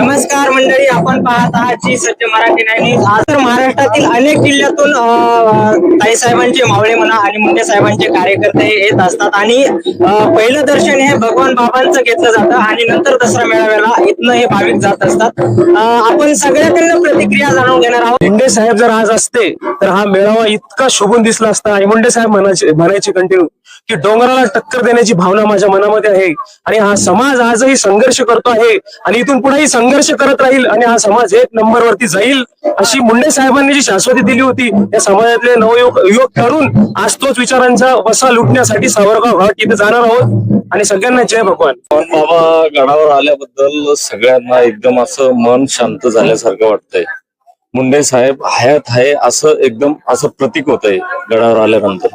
नमस्कार मंडळी आपण पाहत आहात जी सत्य मराठी नाही आज तर महाराष्ट्रातील अनेक जिल्ह्यातून ताई साहेबांचे मावळे म्हणा आणि मुंडे साहेबांचे कार्यकर्ते येत असतात. आणि पहिलं दर्शन हे भगवान बाबांचं घेतलं जातं आणि नंतर दसरा मेळाव्याला इथनं हे भाविक जात असतात. आपण सगळ्याकडनं प्रतिक्रिया जाणून घेणार आहोत. मुंडे साहेब जर आज असते तर हा मेळावा इतका शोभून दिसला असता. आणि मुंडे साहेब म्हणायचे म्हणायचे कंटिन्यू की डोंगराला टक्कर देण्याची भावना माझ्या मनामध्ये आहे. आणि हा समाज आजही संघर्ष करतो आहे आणि इथून पुढेही संघर्ष करत राहील आणि हा समाज एक नंबरवरती जाईल अशी मुंडे साहेबांनी जी शाश्वती दिली होती त्या समाजातले नवयुवक युवक ठरून आज तोच विचारांचा वसा लुटण्यासाठी सावरगाव घाट इथे जाणार आहोत. आणि सगळ्यांना जय भगवान. पण बाबा गडावर आल्याबद्दल सगळ्यांना एकदम असं मन शांत झाल्यासारखं वाटतंय. मुंडे साहेब हयात आहे असं एकदम असं प्रतीक होतंय गडावर आल्यानंतर.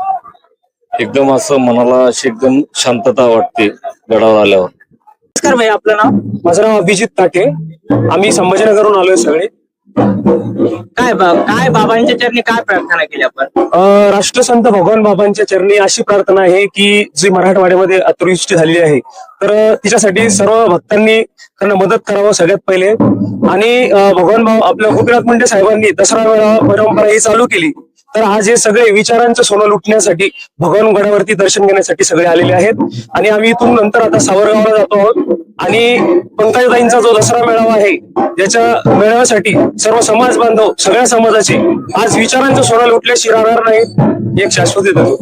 एकदम असं मनाला अशी एकदम शांतता वाटते गडावर आल्यावर. नमस्कार भाई आपलं नाव? माझं नाव अभिजित ताटे. आम्ही संभाजीनगरहून आलोय सगळे. काय बा- काय बाबांच्या चरणी काय प्रार्थना केली आपण? अं, राष्ट्रसंत भगवान बाबांच्या चरणी अशी प्रार्थना आहे की जी मराठवाड्यामध्ये अतिवृष्टी झालेली आहे. तर अं, तिच्यासाठी सर्व भक्तांनी त्यांना मदत करावं सगळ्यात पहिले. आणि अं, भगवान बाबा आपल्या गोपीनाथ मुंडे साहेबांनी दसरा मेळा परंपरा ही चालू केली. तर आज हे सगळे विचारांचं सोनं लुटण्यासाठी भगवान गडावरती दर्शन घेण्यासाठी सगळे आलेले आहेत. आणि आम्ही इथून नंतर आता सावरगावला जातो आहोत. आणि पंकजताईंचा जो दसरा मेळावा आहे त्याच्या मेळाव्यासाठी सर्व समाज बांधव सगळ्या समाजाचे आज विचारांचं सोडा लुटल्याशी राहणार नाही एक शाश्वत देतो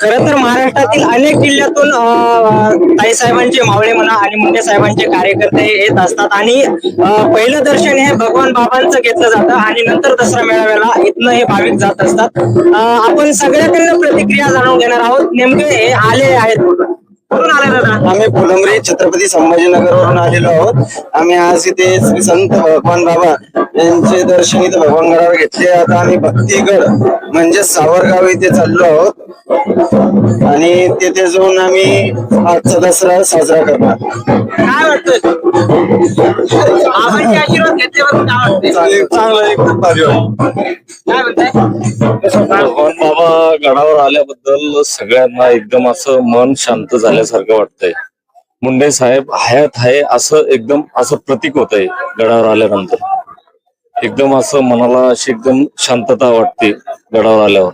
खर तर महाराष्ट्रातील अनेक जिल्ह्यातून ताई ताईसाहेबांचे मावळे म्हणा आणि मुंडे साहेबांचे कार्यकर्ते येत असतात आणि पहिलं दर्शन हे भगवान बाबांचं घेतलं जातं आणि नंतर दसरा मेळाव्याला इथनं हे भाविक जात असतात. आपण सगळ्याकडनं प्रतिक्रिया जाणून घेणार आहोत. नेमके हे आले आहेत कुठून कुठून आले दादा? आम्ही फुलंब्री छत्रपती संभाजीनगरवरून आलेलो आहोत. आम्ही आज इथे श्री संत भगवान बाबा यांचे दर्शन इथे भगवानगडावर घेतले. आता आम्ही भक्तीगड म्हणजे सावरगाव इथे चाललो आहोत. आणि तिथे जाऊन आम्ही आजचा दसरा साजरा करणार. काय वाटतं बाबांचे आशीर्वाद घेतल्यावर काय वाटतंय? चांगलं भारी काय म्हणताय? भगवान बाबा गडावर आल्याबद्दल सगळ्यांना एकदम असं मन शांत झाल्यासारखं वाटतंय. मुंडे साहेब हयात आहे असं एकदम असं प्रतीक होतंय गडावर आल्यानंतर. एकदम असं मनाला अशी एकदम शांतता वाटते गडावर आल्यावर.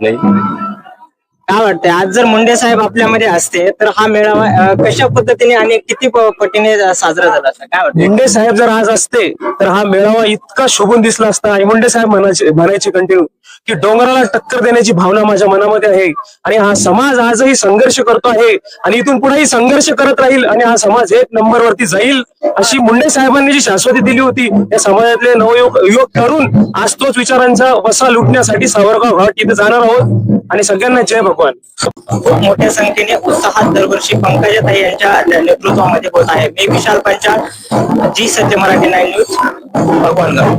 नाही? काय वाटतंय? आज जर मुंडे साहेब आपल्यामध्ये असते तर हा मेळावा अं, कशा पद्धतीने आणि किती प- पटीने साजरा झाला असता? काय वाटतं मुंडे साहेब जर आज असते तर हा मेळावा इतका शोभून दिसला असता. आणि मुंडे साहेब म्हणायचे म्हणायचे कंटिन्यू की डोंगराला टक्कर देण्याची भावना माझ्या मनामध्ये आहे. आणि हा समाज आजही संघर्ष करतो आहे. आणि इथून पुढेही संघर्ष करत राहील आणि हा समाज एक नंबरवरती जाईल अशी मुंडे साहेबांनी जी शाश्वती दिली होती या समाजातले नवयुवक युवक तरुण आज तोच विचारांचा वसा लुटण्यासाठी सावरगाव घाट इथे जाणार आहोत. आणि सगळ्यांना जय भगवान खूप मोठ्या संख्येने उत्साहात दरवर्षी पंकजाताई यांच्या नेतृत्वामध्ये होत आहे. मी विशाल पंचाळ जी सत्य मराठी नाईन न्यूज भगवानगड.